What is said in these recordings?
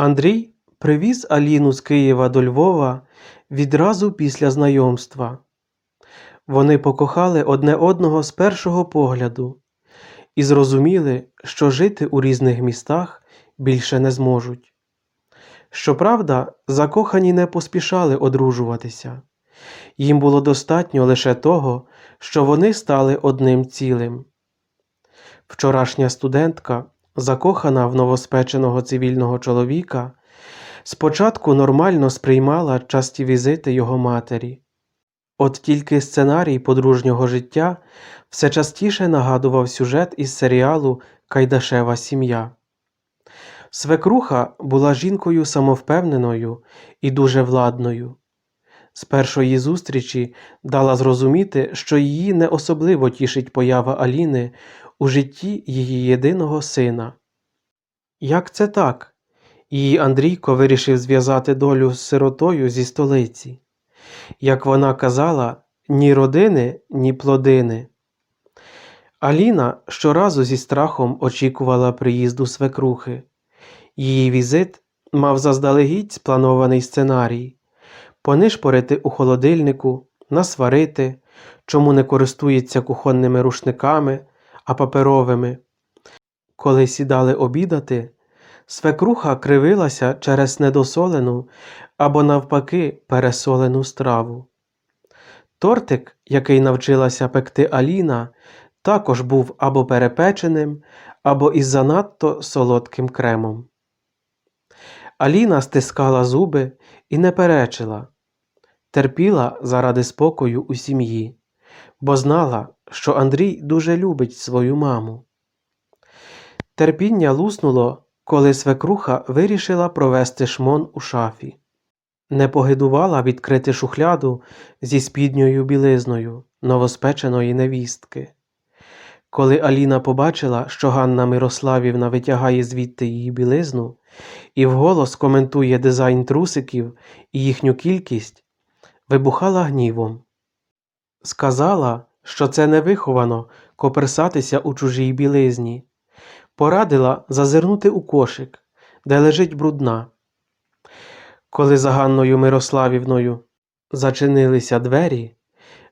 Андрій привіз Аліну з Києва до Львова відразу після знайомства. Вони покохали одне одного з першого погляду і зрозуміли, що жити у різних містах більше не зможуть. Щоправда, закохані не поспішали одружуватися. Їм було достатньо лише того, що вони стали одним цілим. Вчорашня студентка, закохана в новоспеченого цивільного чоловіка, спочатку нормально сприймала часті візити його матері. От тільки сценарій подружнього життя все частіше нагадував сюжет із серіалу Кайдашева сім'я. Свекруха була жінкою самовпевненою і дуже владною. З першої зустрічі дала зрозуміти, що її не особливо тішить поява Аліни у житті її єдиного сина. Як це так? Її Андрійко вирішив зв'язати долю з сиротою зі столиці. Як вона казала, ні родини, ні плодини. Аліна щоразу зі страхом очікувала приїзду свекрухи. Її візит мав заздалегідь спланований сценарій понишпорити у холодильнику, насварити, чому не користується кухонними рушниками, а паперовими. Коли сідали обідати, свекруха кривилася через недосолену або, навпаки, пересолену страву. Тортик, який навчилася пекти Аліна, також був або перепеченим, або із занадто солодким кремом. Аліна стискала зуби і не перечила, терпіла заради спокою у сім'ї, бо знала, що Андрій дуже любить свою маму. Терпіння луснуло, коли свекруха вирішила провести шмон у шафі. Не погидувала відкрити шухляду зі спідньою білизною новоспеченої невістки. Коли Аліна побачила, що Ганна Мирославівна витягає звідти її білизну і вголос коментує дизайн трусиків і їхню кількість, вибухала гнівом. Сказала, що це невиховано коперсатися у чужій білизні, порадила зазирнути у кошик, де лежить брудна. Коли за Ганною Мирославівною зачинилися двері,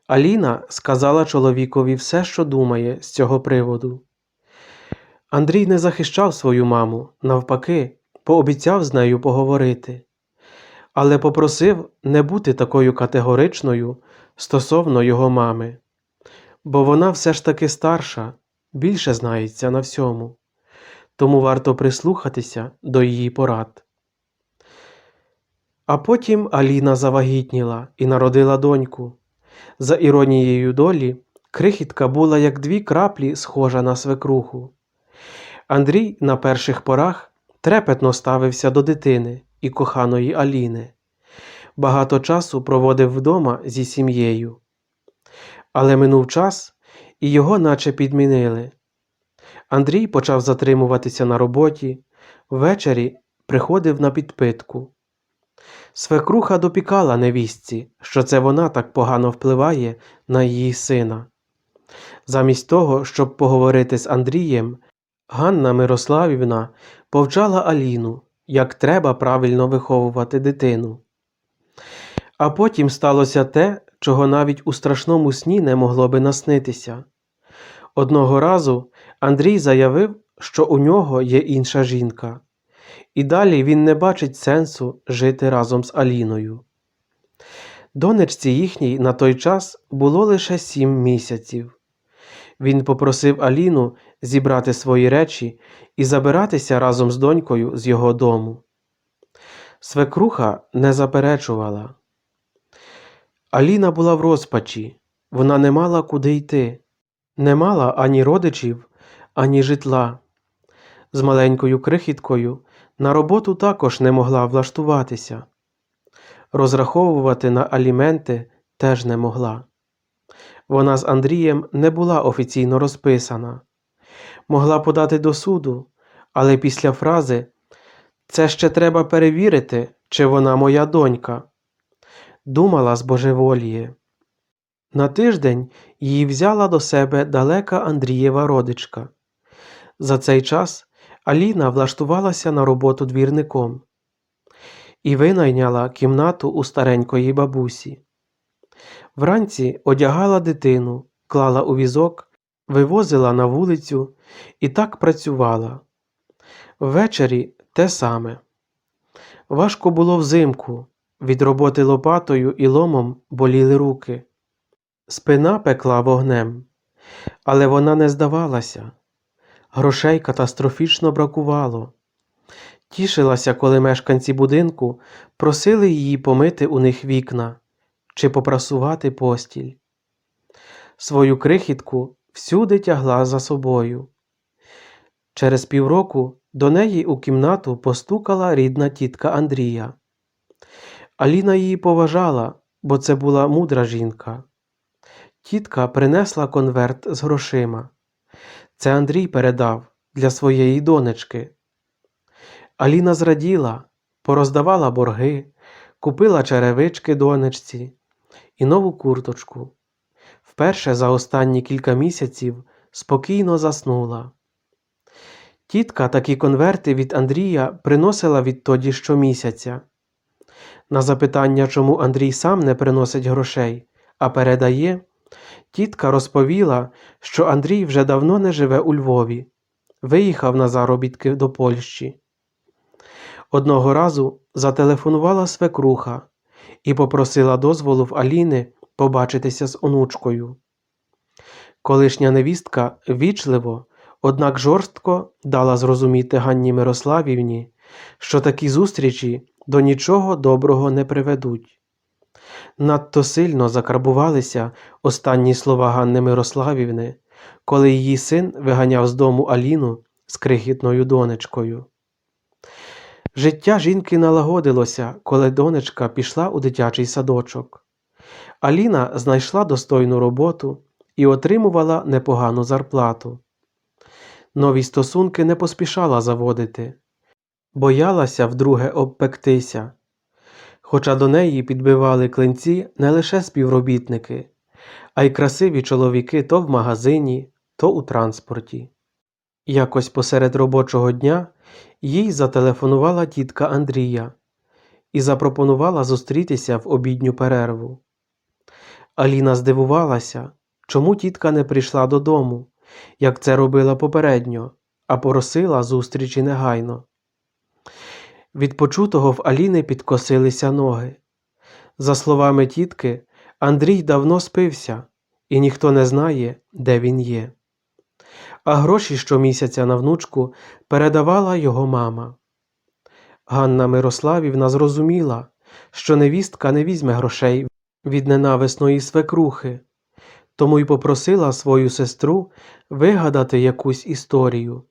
Аліна сказала чоловікові все, що думає з цього приводу. Андрій не захищав свою маму, навпаки, пообіцяв з нею поговорити, але попросив не бути такою категоричною стосовно його мами, бо вона все ж таки старша, більше знається на всьому, тому варто прислухатися до її порад. А потім Аліна завагітніла і народила доньку. За іронією долі, крихітка була як дві краплі схожа на свекруху. Андрій на перших порах трепетно ставився до дитини і коханої Аліни. Багато часу проводив вдома зі сім'єю. Але минув час, і його наче підмінили. Андрій почав затримуватися на роботі, ввечері приходив на підпитку. Свекруха допікала невістці, що це вона так погано впливає на її сина. Замість того, щоб поговорити з Андрієм, Ганна Мирославівна повчала Аліну, як треба правильно виховувати дитину. А потім сталося те, чого навіть у страшному сні не могло би наснитися. Одного разу Андрій заявив, що у нього є інша жінка і далі він не бачить сенсу жити разом з Аліною. Донечці їхній на той час було лише сім місяців. Він попросив Аліну зібрати свої речі і забиратися разом з донькою з його дому. Свекруха не заперечувала. Аліна була в розпачі, вона не мала куди йти, не мала ані родичів, ані житла. З маленькою крихіткою на роботу також не могла влаштуватися. Розраховувати на аліменти теж не могла. Вона з Андрієм не була офіційно розписана, могла подати до суду, але після фрази це ще треба перевірити, чи вона моя донька. Думала з божеволіє. На тиждень її взяла до себе далека Андрієва родичка. За цей час Аліна влаштувалася на роботу двірником і винайняла кімнату у старенької бабусі. Вранці одягала дитину, клала у візок, вивозила на вулицю і так працювала. Ввечері те саме. Важко було взимку, від роботи лопатою і ломом боліли руки. Спина пекла вогнем, але вона не здавалася. Грошей катастрофічно бракувало. Тішилася, коли мешканці будинку просили її помити у них вікна чи попрасувати постіль. Свою крихітку всюди тягла за собою. Через півроку до неї у кімнату постукала рідна тітка Андрія. Аліна її поважала, бо це була мудра жінка. Тітка принесла конверт з грошима. Це Андрій передав для своєї донечки. Аліна зраділа, пороздавала борги, купила черевички донечці і нову курточку. Вперше за останні кілька місяців спокійно заснула. Тітка такі конверти від Андрія приносила відтоді щомісяця. На запитання, чому Андрій сам не приносить грошей, а передає, тітка розповіла, що Андрій вже давно не живе у Львові, виїхав на заробітки до Польщі. Одного разу зателефонувала свекруха і попросила дозволу в Аліни побачитися з онучкою. Колишня невістка вічливо, однак жорстко дала зрозуміти Ганні Мирославівні, що такі зустрічі до нічого доброго не приведуть. Надто сильно закарбувалися останні слова Ганни Мирославівни, коли її син виганяв з дому Аліну з крихітною донечкою. Життя жінки налагодилося, коли донечка пішла у дитячий садочок. Аліна знайшла достойну роботу і отримувала непогану зарплату. Нові стосунки не поспішала заводити, боялася вдруге обпектися, хоча до неї підбивали клинці не лише співробітники, а й красиві чоловіки то в магазині, то у транспорті. Якось посеред робочого дня їй зателефонувала тітка Андрія і запропонувала зустрітися в обідню перерву. Аліна здивувалася, чому тітка не прийшла додому, як це робила попередньо, а просила зустрічі негайно. Від почутого в Аліни підкосилися ноги. За словами тітки, Андрій давно спився, і ніхто не знає, де він є. А гроші щомісяця на внучку передавала його мама. Ганна Мирославівна зрозуміла, що невістка не візьме грошей від ненависної свекрухи, тому й попросила свою сестру вигадати якусь історію.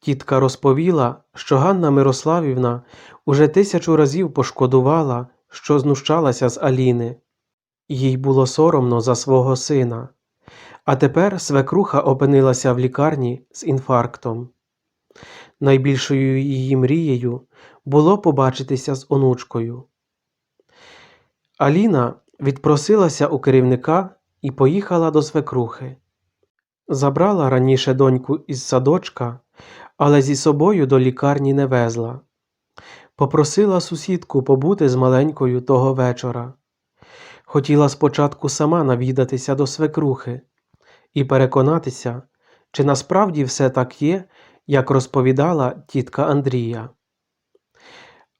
Тітка розповіла, що Ганна Мирославівна уже тисячу разів пошкодувала, що знущалася з Аліни. Їй було соромно за свого сина. А тепер свекруха опинилася в лікарні з інфарктом. Найбільшою її мрією було побачитися з онучкою. Аліна відпросилася у керівника і поїхала до свекрухи. Забрала раніше доньку із садочка, але зі собою до лікарні не везла. Попросила сусідку побути з маленькою того вечора. Хотіла спочатку сама навідатися до свекрухи і переконатися, чи насправді все так є, як розповідала тітка Андрія.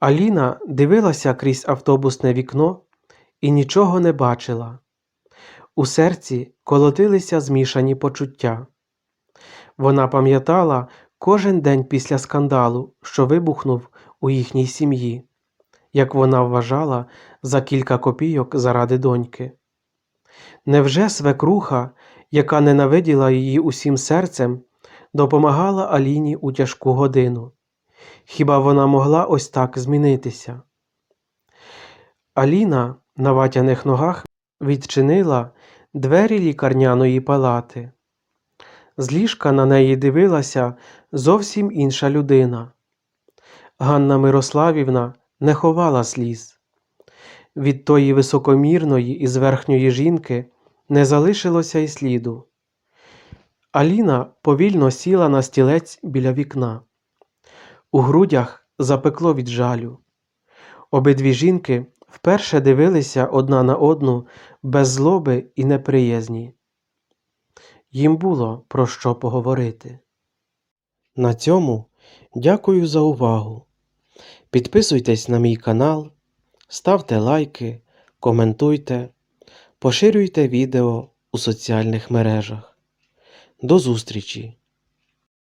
Аліна дивилася крізь автобусне вікно і нічого не бачила. У серці колотилися змішані почуття. Вона пам'ятала кожен день після скандалу, що вибухнув у їхній сім'ї, як вона вважала за кілька копійок заради доньки. Невже свекруха, яка ненавиділа її усім серцем, допомагала Аліні у тяжку годину? Хіба вона могла ось так змінитися? Аліна на ватяних ногах відчинила двері лікарняної палати. З ліжка на неї дивилася зовсім інша людина. Ганна Мирославівна не ховала сліз. Від тої високомірної і зверхньої жінки не залишилося й сліду. Аліна повільно сіла на стілець біля вікна. У грудях запекло від жалю. Обидві жінки вперше дивилися одна на одну без злоби і неприязні. Їм було про що поговорити. На цьому дякую за увагу. Підписуйтесь на мій канал, ставте лайки, коментуйте, поширюйте відео у соціальних мережах. До зустрічі!